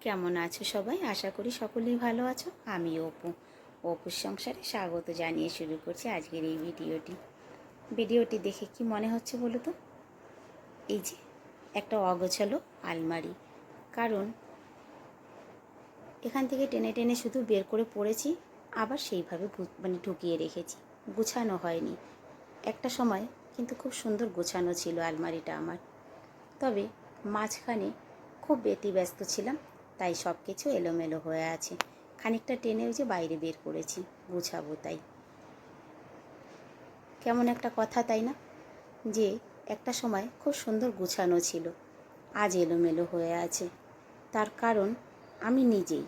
কেমন আছো সবাই? আশা করি সকলেই ভালো আছো। আমি অপু। অপুর সংসারে স্বাগত জানিয়ে শুরু করছি আজকের এই ভিডিওটি। ভিডিওটি দেখে কি মনে হচ্ছে বলো তো? এই যে একটা অগোছালো আলমারি। কারণ এখান থেকে টেনে টেনে শুধু বের করে পড়েছি, আবার সেইভাবে মানে ঢুকিয়ে রেখেছি। গুছানো হয়নি। একটা সময় কিন্তু খুব সুন্দর গোছানো ছিল আলমারিটা আমার। তবে মাঝখানে খুব ব্যতিব্যস্ত ছিলাম। তাই সব কিছু এলোমেলো হয়ে আছে। খানিকটা টেনে ওই যে বাইরে বের করেছি, গুছাবো তাই। কেমন একটা কথা তাই না? যে একটা সময় খুব সুন্দর গুছানো ছিল, আজ এলোমেলো হয়ে আছে। তার কারণ আমি নিজেই।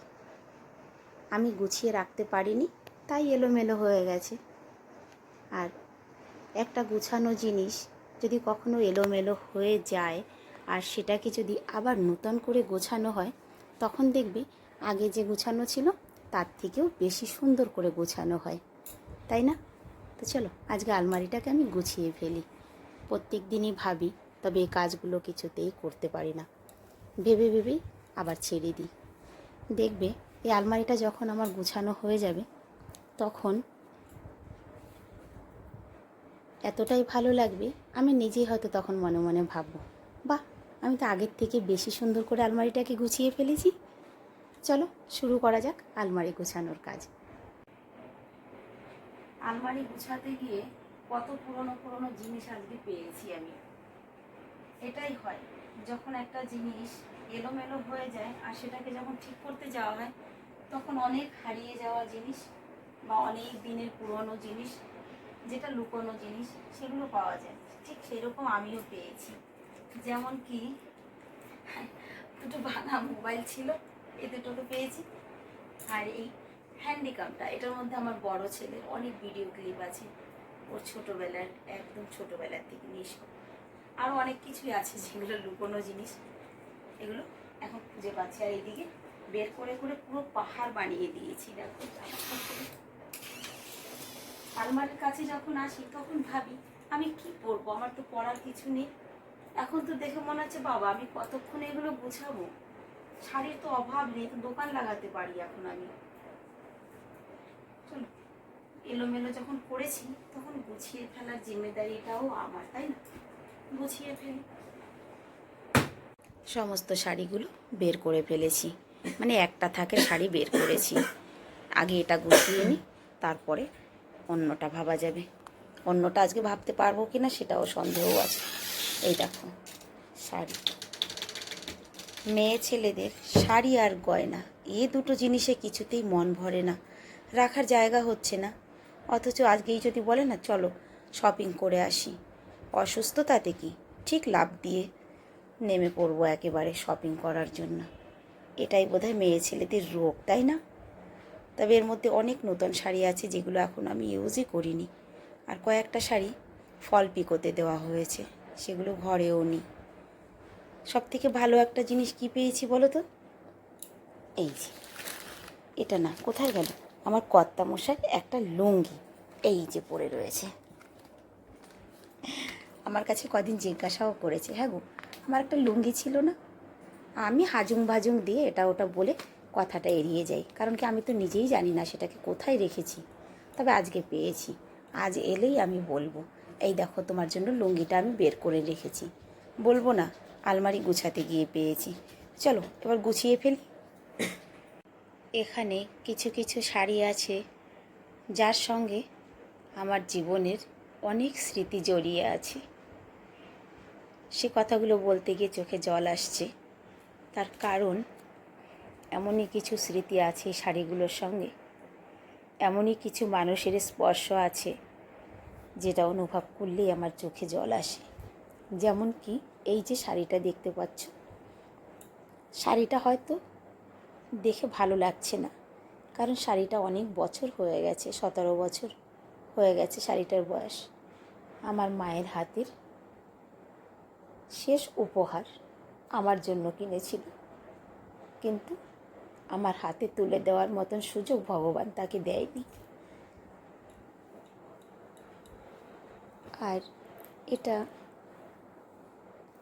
আমি গুছিয়ে রাখতে পারিনি, তাই এলোমেলো হয়ে গেছে। আর একটা গুছানো জিনিস যদি কখনো এলোমেলো হয়ে যায়, আর সেটাকে যদি আবার নূতন করে গোছানো হয় তখন দেখবে আগে যে গোছানো ছিল, তার থেকেও বেশি সুন্দর করে গোছানো হয়। তাই না? তো চলো, আজকে আলমারিটাকে আমি গুছিয়ে ফেলি। প্রত্যেক দিনই ভাবি, তবে এই কাজগুলো কিছুতেই করতে পারি না। ভেবে ভেবেই আবার ছেড়ে দিই। দেখবে এই আলমারিটা যখন আমার গুছানো হয়ে যাবে, তখন এতটাই ভালো লাগবে, আমি নিজেই হয়তো তখন মনে মনে ভাববো। আমি তো আগের থেকে বেশি সুন্দর করে আলমারিটাকে গুছিয়ে ফেলেছি। চলো শুরু করা যাক আলমারি গোছানোর কাজ। আলমারি গুছাতে গিয়ে কত পুরনো পুরনো জিনিস আজকে পেয়েছি আমি। এটাই হয়, যখন একটা জিনিস এলোমেলো হয়ে যায় আর সেটাকে যখন ঠিক করতে যাওয়া হয়, তখন অনেক হারিয়ে যাওয়া জিনিস বা অনেক দিনের পুরনো জিনিস, যেটা লুকোনো জিনিস, সেগুলো পাওয়া যায়। ঠিক সেরকম আমিও পেয়েছি। যেমন কি, দুটো ভাঙা মোবাইল ছিল এ দুটোকে পেয়েছি। আর এই হ্যান্ডিক্যামটা, এটার মধ্যে আমার বড় ছেলের অনেক ভিডিও ক্লিপ আছে। ওর ছোটোবেলার, একদম ছোটোবেলার থেকে নিয়ে আরও অনেক কিছুই আছে যেগুলো লুকোনো জিনিস। এগুলো এখন খুঁজে পাচ্ছি। আর এইদিকে বের করে করে পুরো পাহাড় বানিয়ে দিয়েছি, দেখো। আলমারির কাছে যখন আসি, তখন ভাবি, আমি কি পরবো? আমার তো পড়ার কিছু নেই। এখন তো দেখে মনে হচ্ছে, বাবা, আমি কতক্ষণ এগুলো গুছাবো? শাড়ির তো অভাব নেই দোকান লাগাতে পারি এখন আমি। চলো, এলোমেলো যখন করেছি, তখন গুছিয়ে ফেলার জিম্মেদারিটাও আমার, তাই না? গুছিয়ে ফেলি। সমস্ত শাড়িগুলো বের করে ফেলেছি। মানে একটা থাকে, শাড়ি বের করেছি। আগে এটা গুছিয়ে নিই তারপরে অন্যটা ভাবা যাবে। অন্যটা আজকে ভাবতে পারব কি না সেটাও সন্দেহ আছে। এই দেখো, শাড়ি। মেয়ে ছেলেদের শাড়ি আর গয়না, এ দুটো জিনিসে কিছুতেই মন ভরে না, রাখার জায়গা হচ্ছে না। অথচ আজকেই যদি বলে না, চলো শপিং করে আসি, অসুস্থতাতে কি? ঠিক লাভ দিয়ে নেমে পড়ব একেবারে শপিং করার জন্য। এটাই বোধহয় মেয়ে ছেলেদের রোগ, তাই না? তবে এর মধ্যে অনেক নতুন শাড়ি আছে যেগুলো এখন আমি ইউজই করিনি। আর কয়েকটা শাড়ি ফল পিকোতে দেওয়া হয়েছে। সেগুলো ঘরেও নিই সব থেকে ভালো একটা জিনিস কি পেয়েছি বলো তো? এই যে, এটা না, কোথায় গেল? আমার কর্তা মশাই একটা লুঙ্গি, এই যে পড়ে রয়েছে। আমার কাছে কদিন জিজ্ঞাসাও করেছে হ্যাঁ গো, আমার একটা লুঙ্গি ছিল না? আমি হাজুং ভাজুং দিয়ে এটা ওটা বলে কথাটা এড়িয়ে যাই, কারণ কি আমি তো নিজেই জানি না সেটাকে কোথায় রেখেছি। তবে আজকে পেয়েছি, আজ এলেই আমি বলব। এই দেখো তোমার জন্য লুঙ্গিটা আমি বের করে রেখেছি। বলব না, আলমারি গুছাতে গিয়ে পেয়েছি। চলো, এবার গুছিয়ে ফেলি। এখানে কিছু কিছু শাড়ি আছে, যার সঙ্গে আমার জীবনের অনেক স্মৃতি জড়িয়ে আছে। সে কথাগুলো বলতে গিয়ে চোখে জল আসছে। তার কারণ, এমনই কিছু স্মৃতি আছে শাড়িগুলোর সঙ্গে। এমনই কিছু মানুষের স্পর্শ আছে। যেটা অনুভব করলেই আমার চোখে জল আসে। যেমন কি এই যে শাড়িটা দেখতে পাচ্ছ। শাড়িটা হয়তো দেখে ভালো লাগছে না। কারণ শাড়িটা অনেক বছর হয়ে গেছে, সতেরো বছর হয়ে গেছে শাড়িটার বয়স। আমার মায়ের হাতের শেষ উপহার আমার জন্য কিনেছিল। কিন্তু আমার হাতে তুলে দেওয়ার মতন সুযোগ ভগবান তাকে দেয়নি। আর এটা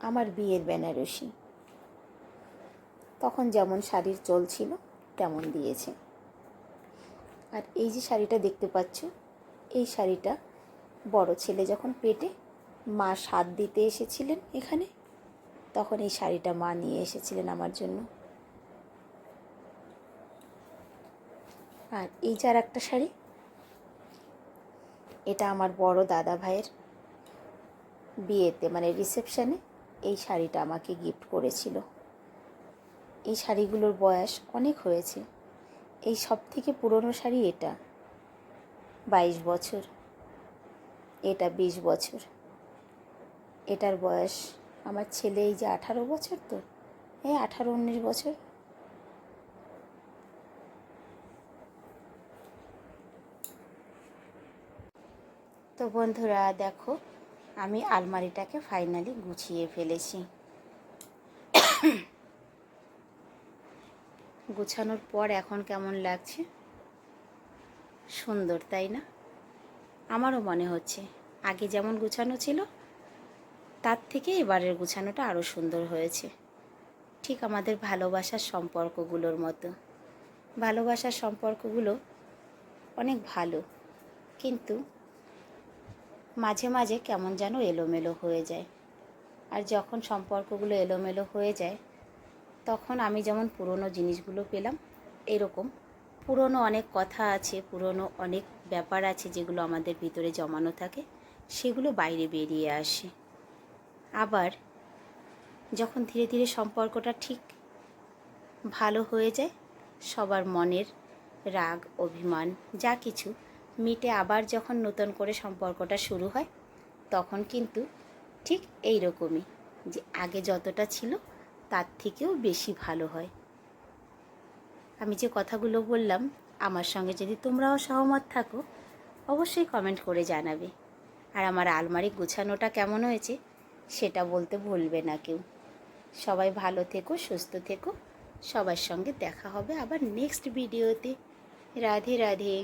আমার বিয়ের বেনারসি তখন যেমন শাড়ির চল ছিল, তেমন দিয়েছে। আর এই যে শাড়িটা দেখতে পাচ্ছ, এই শাড়িটা বড় ছেলে যখন পেটে মা স্বাদ দিতে এসেছিলেন এখানে, তখন এই শাড়িটা মা নিয়ে এসেছিলেন আমার জন্য। আর এই যে আর একটা শাড়ি, এটা আমার বড় দাদা ভাইয়ের বিয়েতে মানে রিসেপশানে এই শাড়িটা আমাকে গিফট করেছিল। এই শাড়িগুলোর বয়স অনেক হয়েছে। এই সব থেকে পুরনো শাড়ি এটা, বাইশ বছর। এটা বিশ বছর। এটার বয়স আমার ছেলে এই যে আঠারো বছর তো, এই আঠারো উনিশ বছর। তো বন্ধুরা দেখো আমি আলমারিটাকে ফাইনালি গুছিয়ে ফেলেছি। গুছানোর পর এখন কেমন লাগছে? সুন্দর, তাই না? আমারও মনে হচ্ছে, আগে যেমন গুছানো ছিল, তার থেকে এবারের গুছানোটা আরও সুন্দর হয়েছে। ঠিক আমাদের ভালোবাসার সম্পর্কগুলোর মতো। ভালোবাসার সম্পর্কগুলো অনেক ভালো, কিন্তু মাঝে মাঝে কেমন যেন এলোমেলো হয়ে যায়। আর যখন সম্পর্কগুলো এলোমেলো হয়ে যায়, তখন আমি যেমন পুরনো জিনিসগুলো পেলাম, এরকম পুরনো অনেক কথা আছে, পুরনো অনেক ব্যাপার আছে যেগুলো আমাদের ভিতরে জমানো থাকে, সেগুলো বাইরে বেরিয়ে আসে। আবার যখন ধীরে ধীরে সম্পর্কটা ঠিক ভালো হয়ে যায়, সবার মনের রাগ, অভিমান যা কিছু মিটে আবার যখন নতুন করে সম্পর্কটা শুরু হয়, তখন কিন্তু ঠিক এই রকমই যে আগে যতটা ছিল তার থেকেও বেশি ভালো হয়। আমি যে কথাগুলো বললাম, আমার সঙ্গে যদি তোমরাও সহমত থাকো, অবশ্যই কমেন্ট করে জানাবে। আর আমার আলমারি গুছানোটা কেমন হয়েছে, সেটা বলতে ভুলবে না কেউ। সবাই ভালো থেকো, সুস্থ থেকো। সবার সঙ্গে দেখা হবে আবার নেক্সট ভিডিওতে রাধে রাধে।